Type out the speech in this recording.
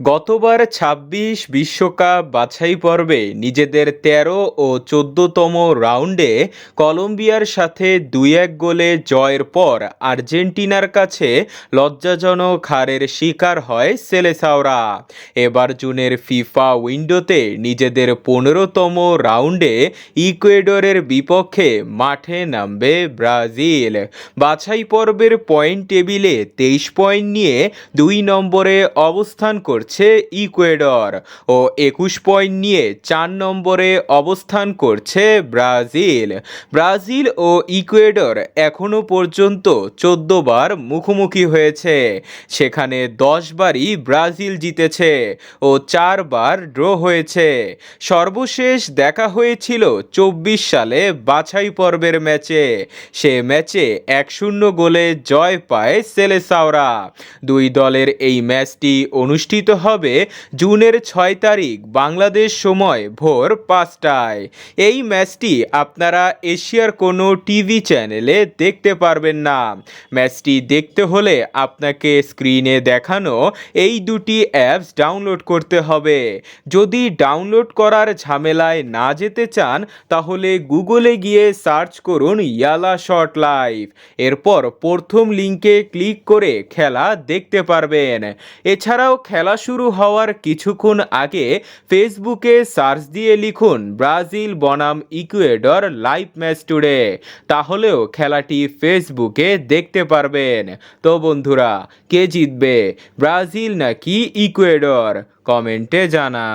গতবার ছাব্বিশ বিশ্বকাপ বাছাই পর্বে নিজেদের তেরো ও চোদ্দতম রাউন্ডে কলম্বিয়ার সাথে দুই এক গোলে জয়ের পর আর্জেন্টিনার কাছে লজ্জাজনক হারের শিকার হয় সেলেসাওরা। এবার জুনের ফিফা উইন্ডোতে নিজেদের পনেরোতম রাউন্ডে ইকুয়েডরের বিপক্ষে মাঠে নামবে ব্রাজিল। বাছাই পর্বের পয়েন্ট টেবিলে তেইশ পয়েন্ট নিয়ে দুই নম্বরে অবস্থান করছে ইকুয়েডর ও একুশ পয়েন্ট নিয়ে চার নম্বরে অবস্থান করছে ব্রাজিল। ব্রাজিল ও ইকুয়েডর এখনও পর্যন্ত চোদ্দ বার মুখোমুখি হয়েছে। সেখানে দশ বারই ব্রাজিল জিতেছে ও চারবার ড্র হয়েছে। সর্বশেষ দেখা হয়েছিল চব্বিশ সালে বাছাই পর্বের ম্যাচে। সে ম্যাচে এক শূন্য গোলে জয় পায় সেলেসাওরা। দুই দলের এই ম্যাচটি অনুষ্ঠিত হবে জুনের ছয় তারিখ, বাংলাদেশ সময় ভোর পাঁচটায়। এই ম্যাচটি আপনারা এশিয়ার কোনো টিভি চ্যানেলে দেখতে পারবেন না। ম্যাচটি দেখতে হলে আপনাকে স্ক্রিনে দেখানো এই দুটি অ্যাপস ডাউনলোড করতে হবে। যদি ডাউনলোড করার ঝামেলায় না যেতে চান, তাহলে গুগলে গিয়ে সার্চ করুন ইয়ালা শর্ট লাইভ এরপর প্রথম লিঙ্কে ক্লিক করে খেলা দেখতে পারবেন। এছাড়াও খেলা শুরু হওয়ার কিছুক্ষণ আগে ফেসবুকে সার্চ দিয়ে লিখুন, ব্রাজিল বনাম ইকুয়েডর লাইভ ম্যাচ টুডে। তাহলেও খেলাটি ফেসবুকে দেখতে পারবেন। তো বন্ধুরা, কে জিতবে, ব্রাজিল নাকি ইকুয়েডর? কমেন্টে জানা